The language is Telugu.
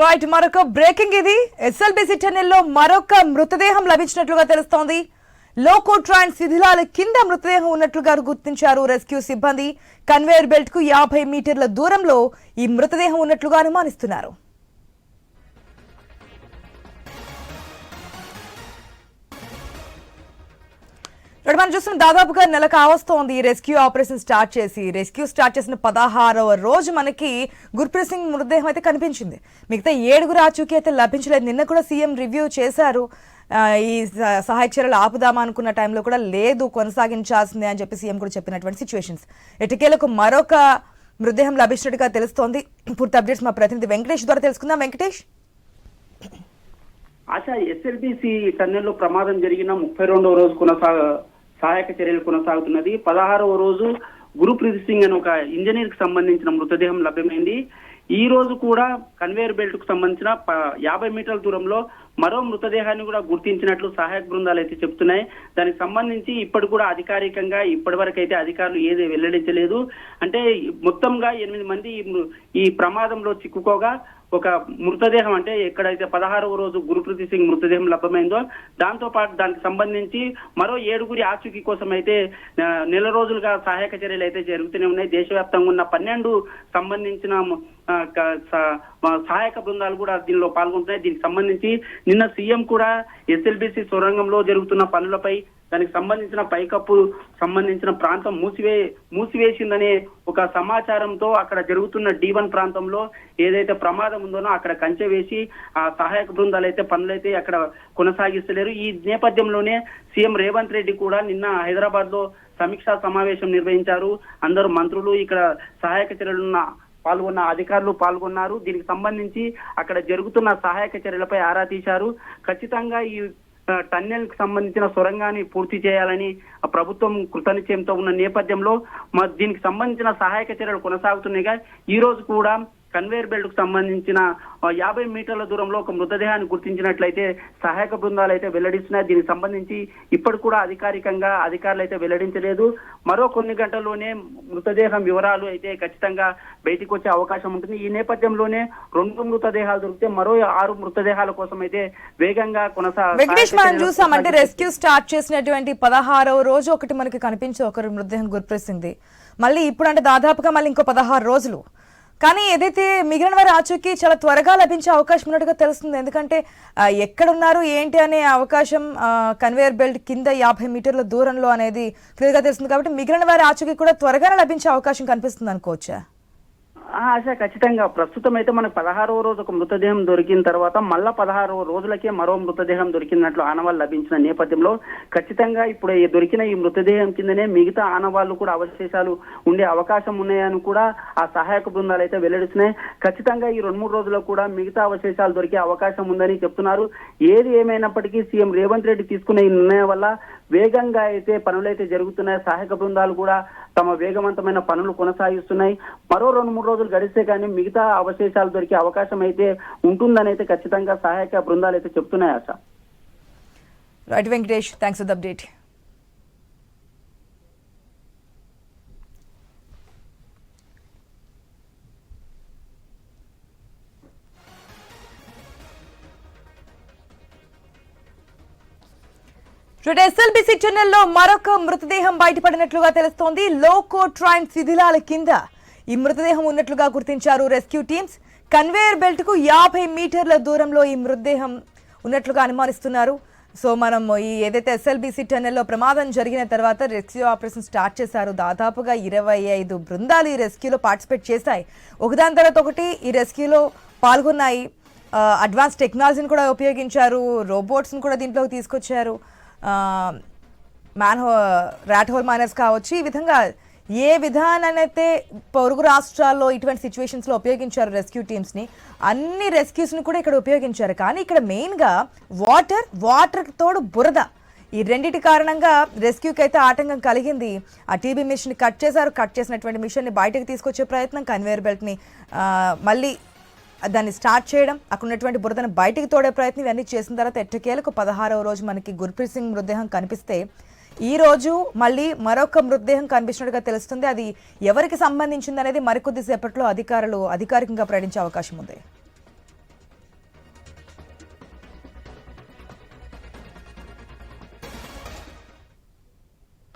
రైట్ మరొక బ్రేకింగ్ ఇది. ఎస్ఎల్బిసి టెన్నెల్లో మరొక మృతదేహం లభించినట్లుగా తెలుస్తోంది. లోకో ట్రైన్ శిథిలాల కింద మృతదేహం ఉన్నట్లుగా గుర్తించారు రెస్క్యూ సిబ్బంది. కన్వేయర్ బెల్ట్కు యాభై మీటర్ల దూరంలో ఈ మృతదేహం ఉన్నట్లుగా అనుమానిస్తున్నారు. ఇక్కడ మనం చూస్తున్న దాదాపుగా నెల కావస్తోంది రెస్క్యూ ఆపరేషన్ స్టార్ట్ చేసి రెస్క్యూ స్టార్ట్ చేసిన పదహారవ రోజు మనకి గుర్ప్రీత్ సింగ్ మృతదేహం అయితే కనిపించింది. మిగతా ఏడుగురు ఆచూకీ అయితే లభించలేదు. నిన్న కూడా సీఎం రివ్యూ చేశారు. ఈ సహాయ చర్యలు ఆపుదామా అనుకున్న టైంలో కూడా లేదు కొనసాగించాల్సిందే అని చెప్పి సీఎం కూడా చెప్పినటువంటి సిచ్యువేషన్స్ ఎటుకేలకు మరొక మృతదేహం లభించినట్టుగా తెలుస్తోంది. పూర్తి అప్డేట్స్ మా ప్రతినిధి వెంకటేష్ ద్వారా తెలుసుకుందాం. వెంకటేష్? ఆశా ఎస్ఎల్బిసి టన్నెల్లో ప్రమాదం జరిగిన ముప్పై రెండవ రోజు కొనసాగ సహాయక చర్యలు కొనసాగుతున్నది. పదహారవ రోజు గురుప్రీత్ సింగ్ అని ఒక ఇంజనీర్కి సంబంధించిన మృతదేహం లభ్యమైంది. ఈ రోజు కూడా కన్వేయర్ బెల్ట్కు సంబంధించిన ప- యాభై మీటర్ల దూరంలో మరో మృతదేహాన్ని కూడా గుర్తించినట్లు సహాయక బృందాలు అయితే చెప్తున్నాయి. దానికి సంబంధించి ఇప్పటి కూడా అధికారికంగా ఇప్పటి వరకు అయితే అధికారులు ఏది వెల్లడించలేదు. అంటే మొత్తంగా ఎనిమిది మంది ఈ ప్రమాదంలో చిక్కుకోగా ఒక మృతదేహం అంటే ఎక్కడైతే పదహారవ రోజు గురుప్రీతి సింగ్ మృతదేహం లభ్యమైందో దాంతో పాటు దానికి సంబంధించి మరో ఏడుగురి ఆచూకీ కోసం అయితే నెల రోజులుగా సహాయక చర్యలు అయితే జరుగుతూనే ఉన్నాయి. దేశవ్యాప్తంగా ఉన్న పన్నెండు సంబంధించిన సహాయక బృందాలు కూడా దీనిలో పాల్గొంటున్నాయి. దీనికి సంబంధించి నిన్న సీఎం కూడా ఎస్ఎల్బిసి సొరంగంలో జరుగుతున్న పనులపై దానికి సంబంధించిన పైకప్పు సంబంధించిన ప్రాంతం మూసివే మూసివేసిందనే ఒక సమాచారంతో అక్కడ జరుగుతున్న డీవన్ ప్రాంతంలో ఏదైతే ప్రమాదం ఉందోనో అక్కడ కంచె వేసి ఆ సహాయక బృందాలు అయితే పనులైతే అక్కడ కొనసాగిస్తలేరు. ఈ నేపథ్యంలోనే సీఎం రేవంత్ రెడ్డి కూడా నిన్న హైదరాబాద్లో సమీక్షా సమావేశం నిర్వహించారు. అందరూ మంత్రులు ఇక్కడ సహాయక చర్యలున్న పాల్గొన్న అధికారులు పాల్గొన్నారు. దీనికి సంబంధించి అక్కడ జరుగుతున్న సహాయక చర్యలపై ఆరా తీశారు. ఖచ్చితంగా ఈ టన్నెల్కి సంబంధించిన సొరంగాన్ని పూర్తి చేయాలని ప్రభుత్వం కృతనిశ్చయంతో ఉన్న నేపథ్యంలో దీనికి సంబంధించిన సహాయక చర్యలు కొనసాగుతున్నాయిగా. ఈ రోజు కూడా కన్వేయర్ బెల్ట్కు సంబంధించిన యాభై మీటర్ల దూరంలో ఒక మృతదేహాన్ని గుర్తించినట్లయితే సహాయక బృందాలు అయితే వెల్లడిస్తున్నాయి. దీనికి సంబంధించి ఇప్పటి కూడా అధికారికంగా అధికారులు అయితే వెల్లడించలేదు. మరో కొన్ని గంటల్లోనే మృతదేహం వివరాలు అయితే ఖచ్చితంగా బయటికి వచ్చే అవకాశం ఉంటుంది. ఈ నేపథ్యంలోనే రెండు మృతదేహాలు దొరికితే మరో ఆరు మృతదేహాల కోసం అయితే వేగంగా కొనసా వెంకటేష్ సహాయక మనం చర్యలు చూసాం అంటే కొనసాగిస్తూ- రెస్క్యూ స్టార్ట్ చేసినటువంటి పదహారవ రోజు ఒకటి మనకి కనిపించే ఒకరి మృతదేహం గుర్తిస్తుంది మళ్ళీ ఇప్పుడు అంటే దాదాపుగా మళ్ళీ ఇంకో పదహారు రోజులు. కానీ ఏదైతే మిగిలిన వారి ఆచూకీ చాలా త్వరగా లభించే అవకాశం ఉన్నట్టుగా తెలుస్తుంది. ఎందుకంటే ఎక్కడున్నారు ఏంటి అనే అవకాశం కన్వేయర్ బెల్ట్ కింద యాభై మీటర్ల దూరంలో అనేది క్లియర్గా తెలుస్తుంది. కాబట్టి మిగిలిన వారి ఆచూకీ కూడా త్వరగానే లభించే అవకాశం కనిపిస్తుంది అనుకోవచ్చా? ఆశ ఖచ్చితంగా. ప్రస్తుతం అయితే మనకు పదహారవ రోజు ఒక మృతదేహం దొరికిన తర్వాత మళ్ళా పదహారవ రోజులకే మరో మృతదేహం దొరికినట్లు ఆనవాళ్ళు లభించిన నేపథ్యంలో ఖచ్చితంగా ఇప్పుడు దొరికిన ఈ మృతదేహం కిందనే మిగతా ఆనవాళ్ళు కూడా అవశేషాలు ఉండే అవకాశం ఉన్నాయని కూడా ఆ సహాయక బృందాలు అయితే వెల్లడిస్తున్నాయి. ఖచ్చితంగా ఈ రెండు మూడు రోజుల్లో కూడా మిగతా అవశేషాలు దొరికే అవకాశం ఉందని చెప్తున్నారు. ఏది ఏమైనప్పటికీ సీఎం రేవంత్ రెడ్డి తీసుకునే ఈ నిర్ణయం వల్ల వేగంగా అయితే పనులైతే జరుగుతున్నాయి. సహాయక బృందాలు కూడా తమ వేగవంతమైన పనులు కొనసాగిస్తున్నాయి. మరో రెండు మూడు రోజులు గడిస్తే కానీ మిగతా అవశేషాలు దొరికే అవకాశం అయితే ఉంటుందని అయితే ఖచ్చితంగా సహాయక బృందాలు అయితే చెప్తున్నాయి ఆశ. Right Venkatesh thanks for the update SLBC టన్నెల్లో మరొక మృతదేహం బయటపడినట్లుగా తెలుస్తోంది. లోకో ట్రైన్ శిథిలాల కింద ఈ మృతదేహం ఉన్నట్లుగా గుర్తించారు రెస్క్యూ టీమ్స్. కన్వేయర్ బెల్ట్కు యాభై మీటర్ల దూరంలో ఈ మృతదేహం ఉన్నట్లుగా అనుమానిస్తున్నారు. సో మనం ఈ ఏదైతే ఎస్ఎల్బిసి టన్నెల్లో ప్రమాదం జరిగిన తర్వాత రెస్క్యూ ఆపరేషన్ స్టార్ట్ చేశారు. దాదాపుగా ఇరవై ఐదు బృందాలు ఈ రెస్క్యూలో పార్టిసిపేట్ చేశాయి. ఒకదాని తర్వాత ఒకటి ఈ రెస్క్యూలో పాల్గొన్నాయి. అడ్వాన్స్ టెక్నాలజీని కూడా ఉపయోగించారు. రోబోట్స్ని కూడా దీంట్లోకి తీసుకొచ్చారు. మ్యాన్ హో ర్యాట్ హోల్ మైనర్స్ కావచ్చు ఈ విధంగా ఏ విధానాన్నైతే పొరుగు రాష్ట్రాల్లో ఇటువంటి సిచ్యువేషన్స్లో ఉపయోగించారు రెస్క్యూ టీమ్స్ని అన్ని రెస్క్యూస్ని కూడా ఇక్కడ ఉపయోగించారు. కానీ ఇక్కడ మెయిన్గా వాటర్ వాటర్ తోడు బురద. ఈ రెండింటి కారణంగా రెస్క్యూకి అయితే ఆటంకం కలిగింది. ఆ టీబీ మిషన్ కట్ చేశారు. కట్ చేసినటువంటి మిషన్ని బయటకు తీసుకొచ్చే ప్రయత్నం కన్వేయర్ బెల్ట్ని మళ్ళీ దాన్ని స్టార్ట్ చేయడం అక్కడ ఉన్నటువంటి బురదను బయటికి తోడే ప్రయత్నం ఇవన్నీ చేసిన తర్వాత ఎట్టకేలకు పదహారవ రోజు మనకి గుర్ప్రీత్ సింగ్ మృతదేహం కనిపిస్తే ఈ రోజు మళ్ళీ మరొక మృతదేహం కనిపించినట్టుగా తెలుస్తుంది. అది ఎవరికి సంబంధించింది అనేది మరికొద్ది సేపట్లో అధికారులు అధికారికంగా ప్రకటించే అవకాశం ఉంది.